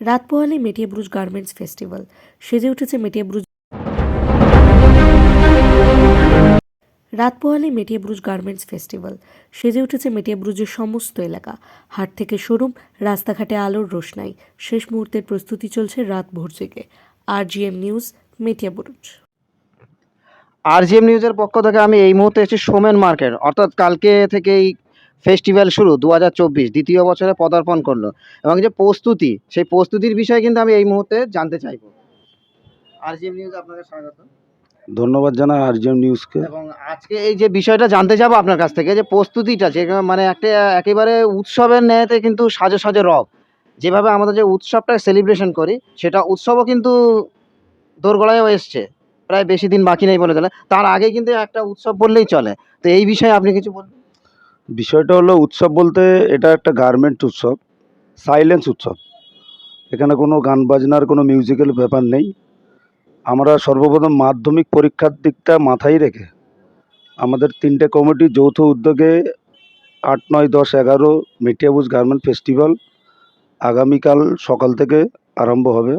রাত পোহালে মেটিয়াব্রুজ garments festival. সেজে উঠেছে মেটিয়াব্রুজ রাত পোহালে মেটিয়াব্রুজ গার্মেন্টস ফেস্টিভ্যাল। সেজে উঠেছে মেটিয়াব্রুজের সমস্ত এলাকা। হাট থেকে শোরুম, রাস্তাঘাটে আলোর রোশনাই। শেষ মুহূর্তের প্রস্তুতি চলছে রাত ভোর জেগে। R GM news, Metiabruz. Metiabruz RGM নিউজের পক্ষ থেকে আমি এই মুহূর্তে এসেছি সোমেন মার্কেট। অর্থাৎ কালকে থেকেই ফেস্টিভ্যাল শুরু দু হাজার চব্বিশ দ্বিতীয় বছরে পদার্পণ করল। এবং যে প্রস্তুতি সেই প্রস্তুতির বিষয়ে কিন্তু আমি এই মুহূর্তে জানতে চাইব। আরজিএম নিউজ আপনাকে স্বাগত। ধন্যবাদ জানাই আরজিএম নিউজকে। এবং আজকে এই যে বিষয়টা জানতে যাব আপনার কাছ থেকে যে প্রস্তুতিটা যে মানে একটা একেবারে উৎসবের ন্যায়তে কিন্তু সাজে সাজে রব। যেভাবে আমাদের যে উৎসবটা সেলিব্রেশন করি সেটা উৎসবও কিন্তু দোরগোড়ায়ও এসছে। প্রায় বেশি দিন বাকি নেই বলে চলে। তার আগে কিন্তু একটা উৎসব বললেই চলে। তো এই বিষয়ে আপনি কিছু বলুন বিষয়টা হলো উৎসব বলতে এটা একটা গার্মেন্ট উৎসব সাইলেন্স উৎসব। এখানে কোনো গান বাজনার কোনো মিউজিক্যাল ব্যাপার নেই। আমরা সর্বপ্রথম মাধ্যমিক পরীক্ষার দিকটা মাথায় রেখে আমাদের তিনটে কমিটি যৌথ উদ্যোগে আট, নয়, দশ, এগারো মেটিয়াবুজ গার্মেন্ট ফেস্টিভ্যাল আগামীকাল সকাল থেকে আরম্ভ হবে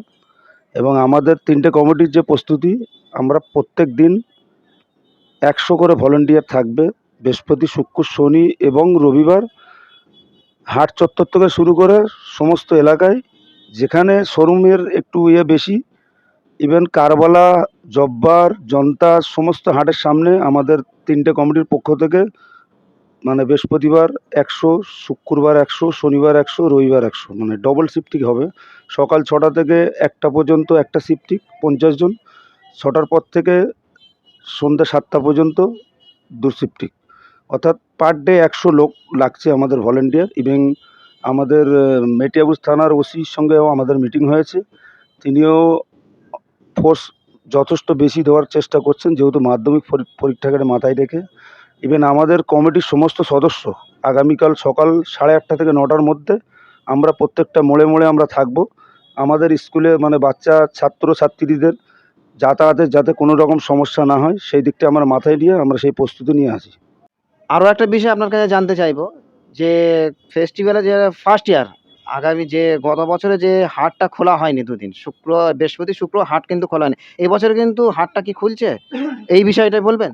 এবং আমাদের তিনটে কমিটির যে প্রস্তুতি, আমরা প্রত্যেক দিন একশো করে ভলেন্টিয়ার থাকবে। বৃহস্পতি, শুক্র, শনি এবং রবিবার হাট চত্বর থেকে শুরু করে সমস্ত এলাকায়, যেখানে শোরুমের একটু ইয়ে বেশি ইভেন কারবালা, জব্বার, জনতা, সমস্ত হাটের সামনে আমাদের তিনটে কমিটির পক্ষ থেকে মানে বৃহস্পতিবার একশো, শুক্রবার একশো, শনিবার একশো, রবিবার একশো মানে ডবল শিফটিং হবে। সকাল ছটা থেকে একটা পর্যন্ত একটা শিফটিং পঞ্চাশ জন। ছটার পর থেকে সন্ধ্যা সাতটা পর্যন্ত দু শিফটিং অর্থাৎ পার ডে একশো লোক লাগছে আমাদের ভলেন্টিয়ার ইভেন আমাদের মেটিয়াবুজ থানার ওসির সঙ্গেও আমাদের মিটিং হয়েছে। তিনিও ফোর্স যথেষ্ট বেশি দেওয়ার চেষ্টা করছেন, যেহেতু মাধ্যমিক পরী- পরীক্ষাকে মাথায় রেখে। ইভেন আমাদের কমিটির সমস্ত সদস্য আগামীকাল সকাল সাড়ে আটটা থেকে নটার মধ্যে আমরা প্রত্যেকটা মোড়ে মোড়ে আমরা থাকব। আমাদের স্কুলে মানে বাচ্চা ছাত্র ছাত্রীদের যাতায়াতের যাতে কোনো রকম সমস্যা না হয়, সেই দিকটা আমরা মাথায় নিয়ে আমরা সেই প্রস্তুতি নিয়ে আসি। আরও একটা বিষয় আপনার কাছে জানতে চাইব, যে ফেস্টিভ্যালে যে ফার্স্ট ইয়ার আগামী যে গত বছরে যে হাটটা খোলা হয়নি দুদিন, শুক্র, বৃহস্পতি, শুক্র, হাট কিন্তু খোলা হয়নি। এই বছর কিন্তু হাটটা কি খুলছে? এই বিষয়টাই বলবেন?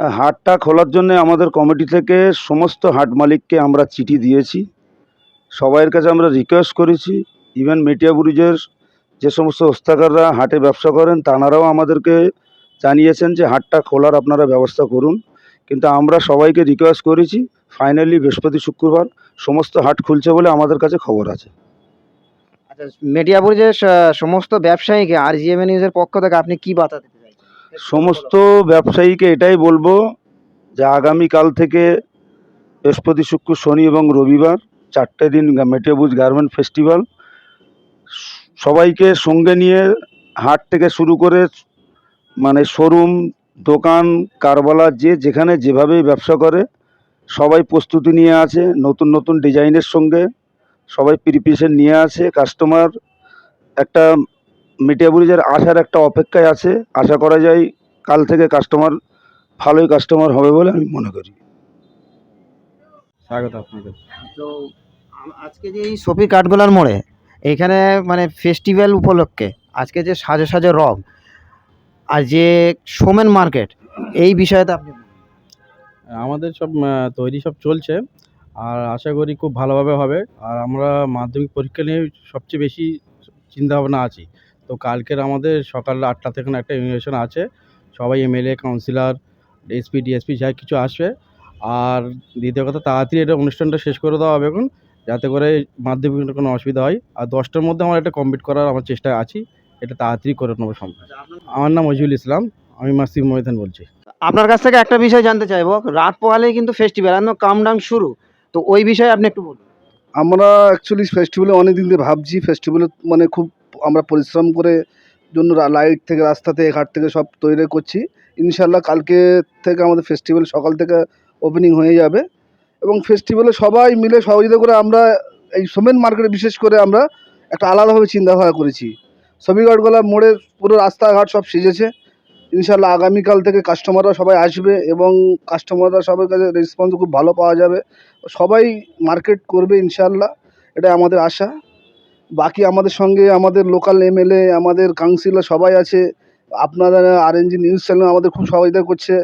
হাটটা খোলার জন্য আমাদের কমিটি থেকে সমস্ত হাট মালিককে আমরা চিঠি দিয়েছি। সবাইয়ের কাছে আমরা রিকোয়েস্ট করেছি। ইভেন মেটিয়াবুরুজের যে সমস্ত হস্তাকাররা হাটে ব্যবসা করেন তানারাও আমাদেরকে জানিয়েছেন যে হাটটা খোলার আপনারা ব্যবস্থা করুন। কিন্তু আমরা সবাইকে রিকোয়েস্ট করেছি ফাইনালি বৃহস্পতি শুক্রবার সমস্ত হাট খুলছে বলে আমাদের কাছে খবর আছে। আচ্ছা মিডিয়াপুর যে সমস্ত ব্যবসায়ীকে আর জিএমএ নিউজের পক্ষ থেকে আপনি কি বার্তা দিতে চাইছেন? সমস্ত ব্যবসায়ীকে এটাই বলব যে আগামীকাল থেকে বৃহস্পতি শুক্র শনি এবং রবিবার চারটে দিন মেটিয়াবুজ গার্মেন্ট ফেস্টিভ্যাল সবাইকে সঙ্গে নিয়ে হাট থেকে শুরু করে মানে শোরুম দোকান কারবালা যে যেখানে যেভাবে ব্যবসা করে সবাই প্রস্তুতি নিয়ে আছে নতুন নতুন ডিজাইনের সঙ্গে সবাই প্রিপারেশন নিয়ে আছে কাস্টমার একটা মিটিয়াবুরিজের আসার একটা অপেক্ষায় আছে। আশা করা যায় কাল থেকে কাস্টমার ভালোই কাস্টমার হবে বলে আমি মনে করি। স্বাগত আপনাকে তো আজকে যে এই সফি কাঠগোলার মোড়ে এখানে মানে ফেস্টিভ্যাল উপলক্ষে আজকে যে সাজে সাজে রব আর যে সোমেন মার্কেট, এই বিষয়টা আপনি আমাদের সব তৈরি সব চলছে, আর আশা করি খুব ভালোভাবে হবে। আর আমরা মাধ্যমিক পরীক্ষা নিয়ে সবচেয়ে বেশি চিন্তাভাবনা আছি। তো কালকের আমাদের সকাল আটটা থেকে একটা ইনভিটেশন আছে। সবাই এমএলএ, কাউন্সিলর, এসপি, ডিএসপি যা কিছু আসবে। আর দ্বিতীয় কথা, তাড়াতাড়ি এটা অনুষ্ঠানটা শেষ করে দেওয়া হবে এখন, যাতে করে মাধ্যমিকের কোনো অসুবিধা হয়। আর দশটার মধ্যে আমার এটা কমপ্লিট করার আমার চেষ্টায় আছি। এটা তাড়াতাড়ি করে নেব সম্ভব। আমার নাম মজিউল ইসলাম আমি মাসিম মহিদান বলছি। আপনার কাছ থেকে একটা বিষয় জানতে চাইব রাত পোহালেই কিন্তু ফেস্টিভ্যাল একদম কাম ডাউন শুরু। তো ওই বিষয়ে আপনি একটু বলুন। আমরা অ্যাকচুয়ালি ফেস্টিভ্যালে অনেক দিন ধরে ভাবছি ফেস্টিভ্যালে মানে খুব আমরা পরিশ্রম করে জন্য লাইট থেকে রাস্তা থেকে ঘাট থেকে সব তৈরি করছি। ইনশাল্লাহ কালকে থেকে আমাদের ফেস্টিভ্যাল সকাল থেকে ওপেনিং হয়ে যাবে। এবং ফেস্টিভ্যালে সবাই মিলে সহযোগিতা করে আমরা এই সোমেন মার্কেটে বিশেষ করে আমরা একটা আলাদাভাবে চিন্তাভাবনা করেছি। ছবিঘাটগোলা মোড়ে পুরো রাস্তাঘাট সব সেজেছে। ইনশাল্লাহ আগামীকাল থেকে কাস্টমাররা সবাই আসবে এবং কাস্টমাররা সবার কাছে রেসপন্স খুব ভালো পাওয়া যাবে। সবাই মার্কেট করবে ইনশাল্লাহ এটা আমাদের আশা। বাকি আমাদের সঙ্গে আমাদের লোকাল এমএলএ আমাদের কাউন্সিলর সবাই আছে। আপনারা আরএনজি নিউজ চ্যানেল আমাদের খুব সহযোগিতা করছে।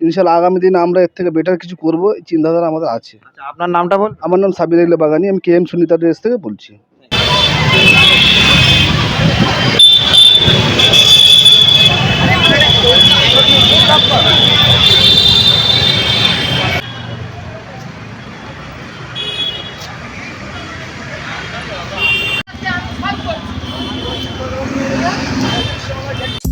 ইনশাল্লাহ আগামী দিনে আমরা এর থেকে বেটার কিছু করব এই চিন্তাধারা আমাদের আছে। আচ্ছা আপনার নামটা বল? আমার নাম সাবির বাগানি আমি কে এম সুনিতা ড্রেস থেকে বলছি।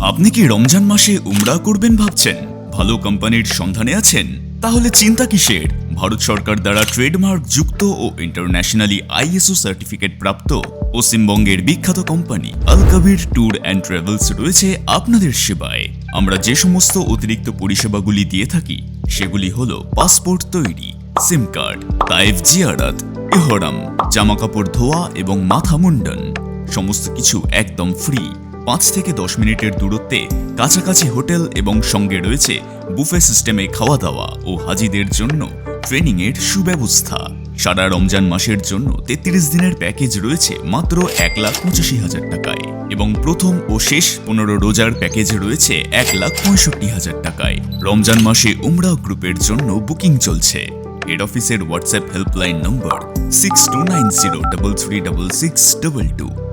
আপনি কি রমজান মাসে উমরা করবেন ভাবছেন? ভালো কোম্পানির সন্ধানে আছেন? তাহলে চিন্তা কিসের? ভারত সরকার দ্বারা ট্রেডমার্ক যুক্ত ও ইন্টারন্যাশনালি আইএসও সার্টিফিকেট প্রাপ্ত পশ্চিমবঙ্গের বিখ্যাত company Alkabir tour and travels রয়েছে আপনাদের সেবায়। আমরা যে সমস্ত অতিরিক্ত পরিষেবাগুলি দিয়ে থাকি, সেগুলি হলো পাসপোর্ট তৈরি, সিম কার্ড, তাইফ জিয়ারাত, এহরাম, জামাকাপড় ধোয়া এবং মাথা মুন্ডন। সমস্ত কিছু একদম ফ্রি। পাঁচ থেকে দশ মিনিটের দূরত্বে কাছাকাছি হোটেল এবং সঙ্গে রয়েছে বুফে সিস্টেমে খাওয়া দাওয়া ও হাজিদের জন্য ট্রেনিংয়ের সুব্যবস্থা। সারা রমজান মাসের জন্য তেত্রিশ দিনের প্যাকেজ রয়েছে মাত্র এক লাখ পঁচাশি হাজার টাকায়। এবং প্রথম ও শেষ পনেরো রোজার প্যাকেজ রয়েছে এক লাখ পঁয়ষট্টি হাজার টাকায়। রমজান মাসে উমরা গ্রুপের জন্য বুকিং চলছে। হেড অফিসের WhatsApp helpline number six two nine zero double three double six double two.